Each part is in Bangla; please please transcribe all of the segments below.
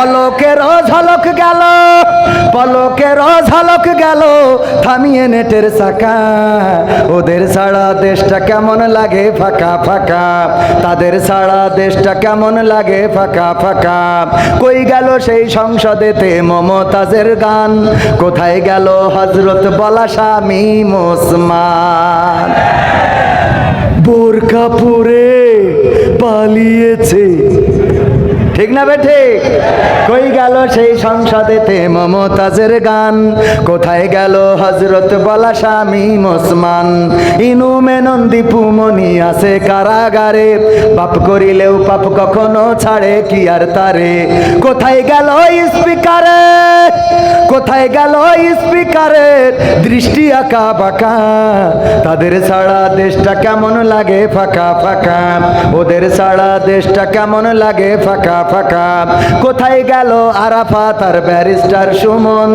পলকের ঝলক গেল, পলকের ঝলক গেল, থামিয়ে নেটের চাকা। ওদের ছাড়া দেশটা কেমন লাগে? ফাঁকা ফাঁকা। তাদের ছাড়া দেশটা কেমন লাগে? ফাঁকা ফাঁকা। কই গেল সেই সংসদেতে মমতাজের গান? কোথায় গেল হজরত বলা স্বামী মুসমান? বোরকা পরে পালিয়েছে ঠিক না বেঠে কই গেল সেই সংসদেতে মমতাজের গান? কোথায় গেল হজরত বলা স্বামী মুসমান? ইনু মেনন দীপুমণি আছে কারাগারে। পাপ করিলেও পাপ কখনো ছাড়ে, কি আর তারে? কোথায় গেল স্পিকারে? কোথায় গেল স্পিকারের দৃষ্টি আঁকা বাঁকা। তাদের ছাড়া দেশটা কেমন লাগে ফাঁকা ফাঁকা? ওদের ছাড়া দেশটা কেমন লাগে ফাঁকা ফাঁকা। কোথায় গেল আরাফাত আর ব্যারিস্টার সুমন?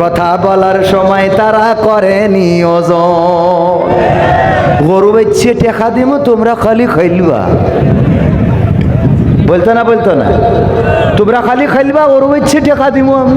কথা বলার সময় তারা করে ওজন। গরু বেচ্ছে টেকা দিব তোমরা খালি খাইলবা বলতো না বলতো না? তোমরা খালি খাইলবা গরু বেচ্ছে টেকা দিব আমি।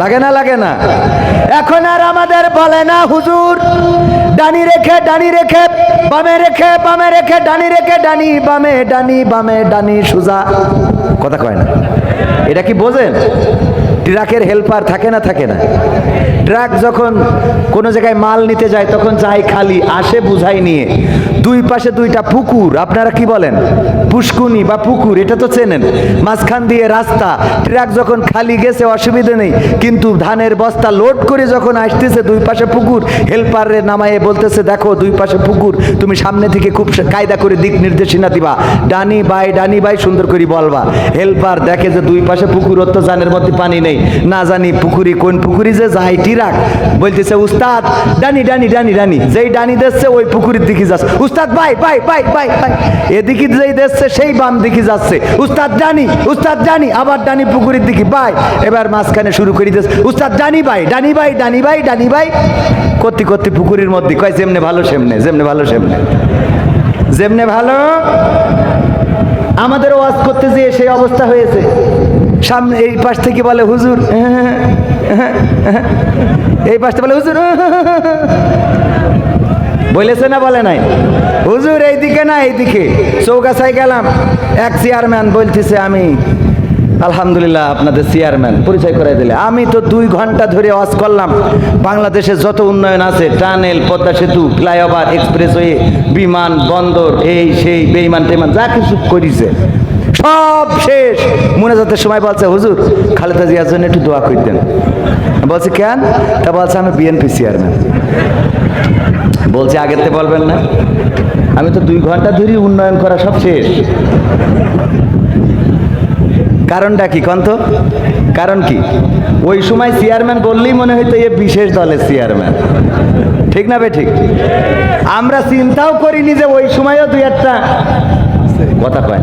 লাগে না লাগে না। এখন আর আমাদের বলে না হুজুর। ডানি রেখে ডানি রেখে, বামে রেখে বামে রেখে, ডানি রেখে, ডানি বামে ডানি বামে, ডানি সুজা। কথা কয় না। এটা কি বোঝেন? ট্রাকের হেল্পার থাকে না থাকে না। ট্রাক যখন কোনো জায়গায় মাল নিতে যায়, তখন যায় খালি, আসে বুঝাই নিয়ে। দুই পাশে দুইটা পুকুর, আপনারা কি বলেন? পুষ্কুনি বা পুকুর, এটা তো চেনেন। মাঝখান দিয়ে রাস্তা। ট্রাক যখন খালি গেছে, অসুবিধে নেই। কিন্তু ধানের বস্তা লোড করে যখন আসতেছে দুই পাশে পুকুর হেল্পারে নামায়ে বলতেছে, দেখো, দুই পাশে পুকুর, তুমি সামনে থেকে খুব কায়দা করে দিক নির্দেশনা দিবা। ডানি বাই ডানি বাই, সুন্দর করে বলবা। হেল্পার দেখে যে দুই পাশে পুকুর জানের মধ্যে পানি নেই। না জানি পুকুরি কোন পুকুরি যে যাই টিরাক, বলতেছে, উস্তাদ, ডানি ডানি ডানি ডানি, যেই ডানি দেখছে ওই পুকুরের দিকে যাচ্ছে। উস্তাদ বাই বাই বাই বাই বাই এদিকে যেই দেখছে সেই বাম দিকে যাচ্ছে। উস্তাদ, ডানি উস্তাদ, ডানি, আবার ডানি পুকুরের দিকে বাই এবার মাঝখানে শুরু করে দিচ্ছে উস্তাদ, ডানি বাই ডানি বাই ডানি বাই ডানি বাই করতে করতে পুকুরের মধ্যে, কয়, যেমনে ভালো, সেমনে, যেমনে ভালো, সেমনে। যেমনে ভালো? আমাদের ওয়াজ করতে যেয়ে সেই অবস্থা হয়েছে। সামনে এই পাশ থেকে বলে, হুজুর এই পাশটা বলে, হুজুর বলেছে না, বলে নাই। হুজুর, এইদিকে না, এইদিকে। চৌকাছায় গেলাম। এক চেয়ারম্যান বলতেছে, আমি, আলহামদুলিল্লাহ আপনাদের চেয়ারম্যান, পরিচয় করে দিলে। আমি তো দুই ঘণ্টা ধরে ওয়াজ করলাম। বাংলাদেশে যত উন্নয়ন আছে, টানেল, পদ্মা সেতু, ফ্লাইওভার, এক্সপ্রেসওয়ে, বিমান, বন্দর, এই, সেই বেইমান টেমান যা কিছু করিছে সব শেষ। মোনাজাতের সময় বলছে, হুজুর, খালেদা জিয়ার জন্য একটু দোয়া করতেন বলছে, কেন? তা বলছে, আমি বিএনপি চেয়ারম্যান বলছে আগেতে বলবেন না। আমি তো দুই ঘণ্টা ধরে উন্নয়ন করা সব শেষ। কারণটা কি কন্ত কারণ কি? ওই সময় চেয়ারম্যান বললেই মনে হইতো এ বিশেষ দলের চেয়ারম্যান ঠিক না বে ঠিক? আমরা চিন্তাও করিনি যে ওই সময়ও দুই একটা কথা কয়।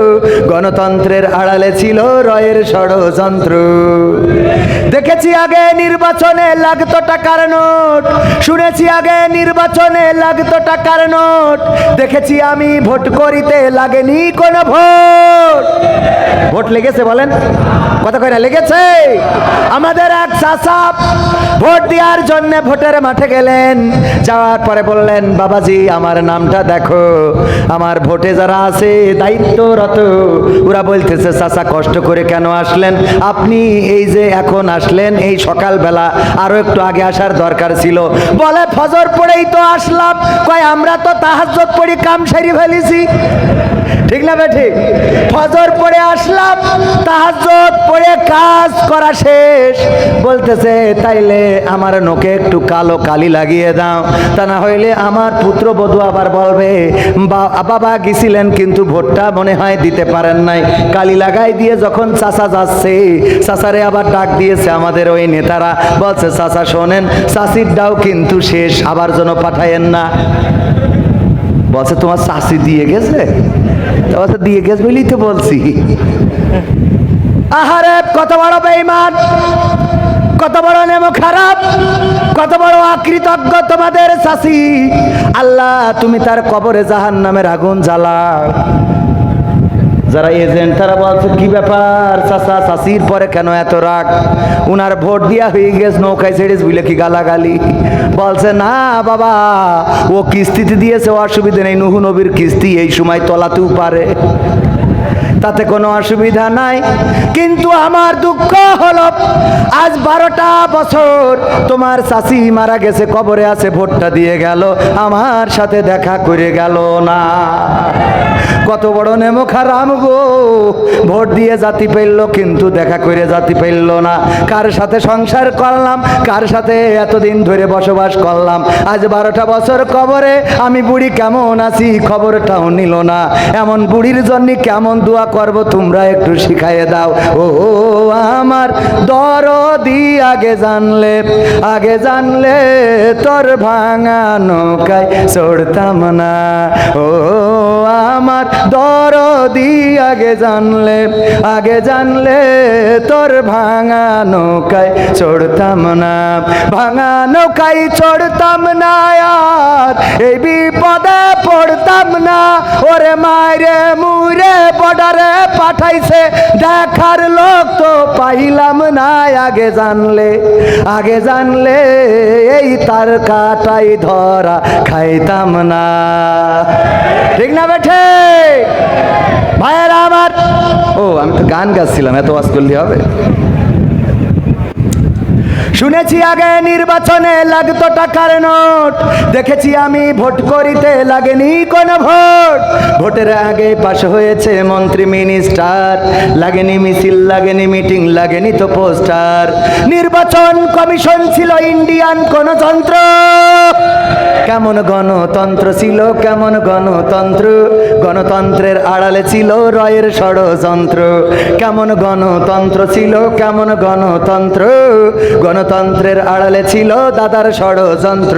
গণতন্ত্রের আড়ালে ছিল রয়ের ষড়যন্ত্র। দেখেছি আগে নির্বাচনে লাগতো টাকার নোট? শুনেছি আগে নির্বাচনে লাগতো টাকার নোট? দেখেছি আমি ভোট করিতে লাগেনি কোনো ভোট। ভোট লেগেছে বলেন? কথা কয় লেগেছে? আমাদের এক চাষা ভোট দেওয়ার জন্য ভোটের মাঠে গেলেন। যাওয়ার পরে বললেন, বাবাজি, আমার নামটা দেখো। আমার ভোটে যারা আছে দায়িত্বরত ওরা বলতেছে, চাচা, কষ্ট করে কেন আসলেন? আপনি এই যে এখন আসলেন, এই সকালবেলা আরও একটু আগে আসার দরকার ছিল। বলে, ফজর পড়েই তো আসলাম। কয়, আমরা তো তাহাজ পড়ি কাম সারি ফেলেছি। ঠিক না ঠিক ফজর পড়ে আসলাম তাহাজ্জত পড়ে কাজ করা শেষ। বলতেছে, তাইলে আমার নোকে একটু কালো কালি লাগিয়ে দাও। তা না হইলে আমার পুত্র বধূ আবার বলবে বাবা গেছিলেন কিন্তু ভোটটা মনে হয় দিতে পারেন নাই। কালি লাগাই দিয়ে যখন চাচা যাচ্ছে, চাচারে আবার ডাক দিয়েছে আমাদের ওই নেতারা। বলছে, চাচা শোনেন চাষির ডাও কিন্তু শেষ, আবার যেন পাঠায়েন না। বলছে তোমার চাষি দিয়ে গেছে? বলছে দিয়ে গেছে বলি তো বলছি। আহারে, কত বড় বেইমান কত বড় নেমো খারাপ, কত বড় আকৃতজ্ঞ তোমাদের চাষি আল্লাহ, তুমি তার কবরে জাহান নামের আগুন জ্বালাও। যারা এজেন্ট, তারা বলছে, কি ব্যাপার চাচা চাষির পরে কেন এত রাগ? উনার ভোট দিয়া হয়ে গেছে, নৌকায় ছেড়ে বুঝলে কি গালাগালি? বলছে, না বাবা, ও কিস্তিতে দিয়েছে, অসুবিধে নেই, নুহু নবীর কিস্তি এই সময় তলাতেও পারে। তাতে কোনো অসুবিধা নাই। কিন্তু আমার দুঃখ হলো, আজ বারোটা বছর তোমার চাষি মারা গেছে, কবরে আছে, ভোটটা দিয়ে গেল, আমার সাথে দেখা করে গেল না। কত বড় নেমো খারাম গো, ভোট দিয়ে জাতি পেল, কিন্তু দেখা করে জাতি পেল না। কার সাথে সংসার করলাম, কার সাথে এতদিন ধরে বসবাস করলাম? আজ বারোটা বছর কবরে, আমি বুড়ি কেমন আছি, খবরটাও নিল না। এমন বুড়ির জন্য কেমন দোয়া করব, তোমরা একটু শিখাইয়ে দাও। ও আমার দরদি আগে জানলে আগে জানলে তোর ভাঙা নৌকায় চড়তাম না। ও, আমার দরদি আগে জানলে আগে জানলে তোর ভাঙা নৌকায় চড়তাম না। ভাঙা নৌকায় চড়তাম না আর এই বিপদে পড়তাম না। ওরে মায়েরে মুরে বর্ডারে পাঠাইছে। দেখার লোক তো পাইলাম না, আগে জানলে আগে জানলে এই তার কাটাই ধরা খাইতাম না। ঠিক না বেঠে? ভাইয়েরা আমার ও, আমি তো গান গাচ্ছিলাম, এত ওয়াজ করলে হবে। শুনেছি আগে নির্বাচনে লাগতো টাকার নোট। দেখেছি আমি ভোট করিতে লাগেনি কোন ভোট। ভোটের আগে পাশ হয়েছে মন্ত্রী, মিনিস্টার। লাগেনি মিছিল, লাগেনি মিটিং, লাগেনি তো পোস্টার। নির্বাচন কমিশন ছিল ইন্ডিয়ান কোন যন্ত্র কেমন গণতন্ত্র ছিল, কেমন গণতন্ত্র? গণতন্ত্রের আড়ালে ছিল রয়ের ষড়যন্ত্র। কেমন গণতন্ত্র ছিল, কেমন গণতন্ত্র? গণতন্ত্রের আড়ালে ছিল দাদার ষড়যন্ত্র।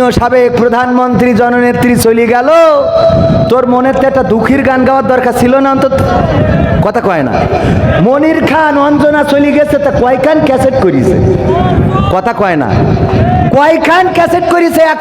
মাননীয় সাবেক প্রধানমন্ত্রী জননেত্রী চলে গেল। তোর মনের তো একটা দুঃখীর গান গাওয়ার দরকার ছিল না অন্তত। কথা কয় না। মনির খান, অঞ্জনা চলে গেছে, তা কয়খান ক্যাসেট করিছে? কথা কয় না। কয়খান ক্যাসেট করিছে, এক